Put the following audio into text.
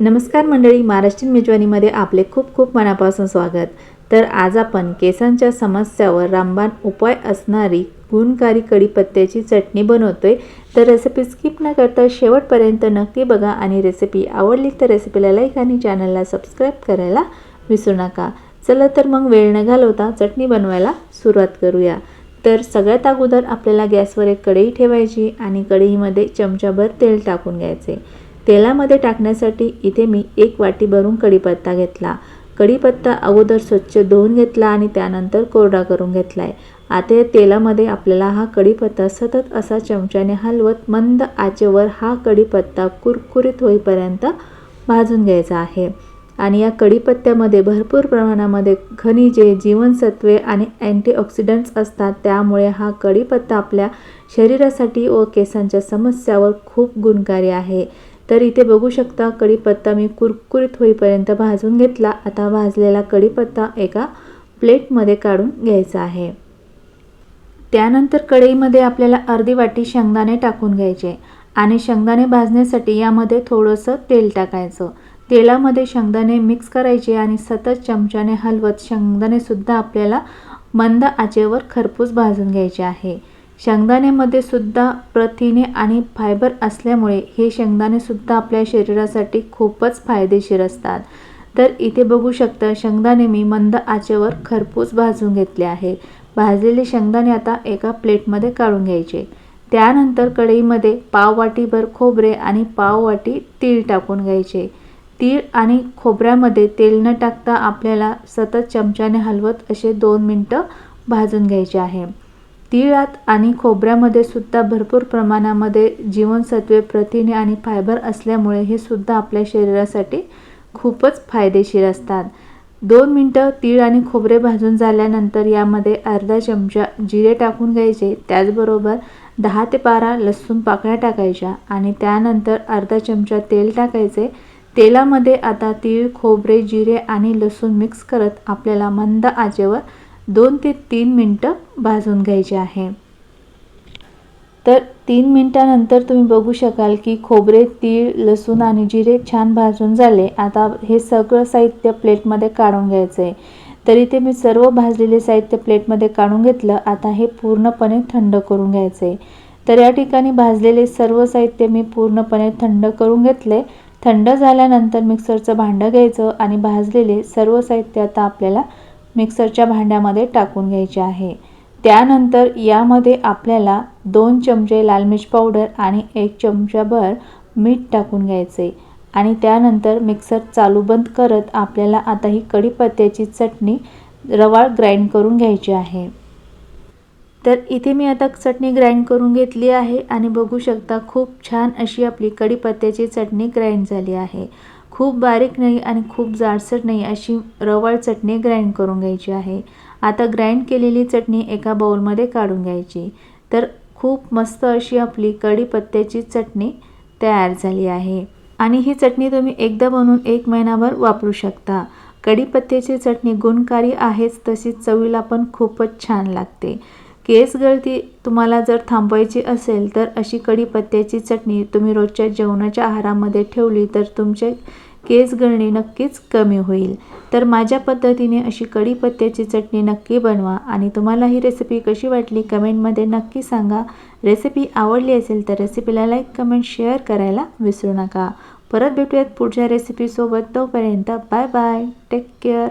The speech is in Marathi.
नमस्कार मंडळी महाराष्ट्रीयन मेजवानीमध्ये आपले खूप खूप मनापासून स्वागत. तर आज आपण केसांच्या समस्यावर रामबाण उपाय असणारी गुणकारी कढीपत्त्याची चटणी बनवतोय. तर रेसिपी स्किप न करता शेवटपर्यंत नक्की बघा आणि रेसिपी आवडली तर रेसिपीला लाईक आणि चॅनलला सबस्क्राईब करायला विसरू नका. चला तर मग वेळ न घालवता चटणी बनवायला सुरुवात करूया. तर सगळ्यात अगोदर आपल्याला गॅसवर एक कढई ठेवायची आणि कढईमध्ये चमचाभर तेल टाकून घ्यायचे. तेलामध्ये टाकण्यासाठी इथे मी एक वाटी भरून कढीपत्ता घेतला. कढीपत्ता अगोदर स्वच्छ धुवून घेतला आणि त्यानंतर कोरडा करून घेतला आहे आता या तेलामध्ये आपल्याला हा कढीपत्ता सतत असा चमच्याने हलवत मंद आचेवर हा कढीपत्ता कुरकुरीत होईपर्यंत भाजून घ्यायचा आहे. आणि या कढीपत्त्यामध्ये भरपूर प्रमाणामध्ये खनिजे जीवनसत्वे आणि अँटीऑक्सिडंट्स असतात. त्यामुळे हा कढीपत्ता आपल्या शरीरासाठी व केसांच्या समस्यावर खूप गुणकारी आहे. तर इथे बघू शकता कढीपत्ता मी कुरकुरीत होईपर्यंत भाजून घेतला. आता भाजलेला कढीपत्ता एका प्लेटमध्ये काढून घ्यायचा आहे. त्यानंतर कढईमध्ये आपल्याला अर्धी वाटी शेंगदाणे टाकून घ्यायचे आणि शेंगदाणे भाजण्यासाठी यामध्ये थोडंसं तेल टाकायचं. तेलामध्ये शेंगदाणे मिक्स करायचे आणि सतत चमच्याने हलवत शेंगदाणेसुद्धा आपल्याला मंद आचेवर खरपूस भाजून घ्यायचे आहे. शेंगदाण्यामध्ये सुद्धा प्रथिने आणि फायबर असल्यामुळे हे शेंगदाणेसुद्धा आपल्या शरीरासाठी खूपच फायदेशीर असतात. तर इथे बघू शकता शेंगदाणे मी मंद आचेवर खरपूस भाजून घेतले आहे. भाजलेले शेंगदाणे आता एका प्लेटमध्ये काढून घ्यायचे. त्यानंतर कढईमध्ये पाव वाटीभर खोबरे आणि पाव वाटी तीळ टाकून घ्यायचे. तीळ आणि खोबऱ्यामध्ये तेल न टाकता आपल्याला सतत चमच्याने हलवत असे दोन मिनटं भाजून घ्यायचे आहे. तिळात आणि खोबऱ्यामध्ये सुद्धा भरपूर प्रमाणामध्ये जीवनसत्वे प्रथिने आणि फायबर असल्यामुळे हे सुद्धा आपल्या शरीरासाठी खूपच फायदेशीर असतात. दोन मिनटं तीळ आणि खोबरे भाजून झाल्यानंतर यामध्ये अर्धा चमचा जिरे टाकून घ्यायचे. त्याचबरोबर दहा ते बारा लसूण पाकळ्या टाकायच्या आणि त्यानंतर अर्धा चमचा तेल टाकायचे. तेलामध्ये आता तीळ खोबरे जिरे आणि लसूण मिक्स करत आपल्याला मंद आचेवर दोन ते तीन मिनटं भाजून घ्यायचे आहे. तर तीन मिनटानंतर तुम्ही बघू शकाल की खोबरे तीळ लसूण आणि जिरे छान भाजून झाले. आता हे सगळं साहित्य प्लेटमध्ये काढून घ्यायचं आहे तरी ते मी सर्व भाजलेले साहित्य प्लेटमध्ये काढून घेतलं. आता हे पूर्णपणे थंड करून घ्यायचं आहे तर या ठिकाणी भाजलेले सर्व साहित्य मी पूर्णपणे थंड करून घेतले. थंड झाल्यानंतर मिक्सरचं भांडं घ्यायचं आणि भाजलेले सर्व साहित्य आता आपल्याला मिक्सरच्या भांड्यामध्ये टाकून घ्यायचे आहे. त्यानंतर यामध्ये आपल्याला दोन चमचे लाल मिर्च पावडर आणि एक चमचाभर मीठ टाकून घ्यायचे. आणि त्यानंतर मिक्सर चालू बंद करत आपल्याला आता ही कढीपत्त्याची चटणी रवाळ ग्राइंड करून घ्यायची आहे. तर इथे मी आता चटणी ग्राइंड करून घेतली आहे आणि बघू शकता खूप छान अशी आपली कढीपत्त्याची चटणी ग्राइंड झाली आहे. खूप बारीक नाही आणि खूप जाडसर नाही अशी रवाळ चटणी ग्राइंड करून घ्यायची आहे. आता ग्राइंड केलेली चटणी एका बाउलमध्ये काढून घ्यायची. तर खूप मस्त अशी आपली कढीपत्त्याची चटणी तयार झाली आहे. आणि ही चटणी तुम्ही एकदा बनवून एक महिनाभर वापरू शकता. कढीपत्त्याची चटणी गुणकारी आहेच तशीच चवीला पण खूपच छान लागते. केस गळती तुम्हाला जर थांबवायची असेल तर अशी कढीपत्त्याची चटणी तुम्ही रोजच्या जेवणाच्या आहारामध्ये ठेवली तर तुमचे केस गळणे नक्कीच कमी होईल. तर माझ्या पद्धतीने अशी कढीपत्त्याची चटणी नक्की बनवा आणि तुम्हाला ही रेसिपी कशी वाटली कमेंटमध्ये नक्की सांगा. रेसिपी आवडली असेल तर रेसिपीला लाईक कमेंट शेअर करायला विसरू नका. परत भेटूयात पुढच्या रेसिपीसोबत तोपर्यंत बाय बाय टेक केअर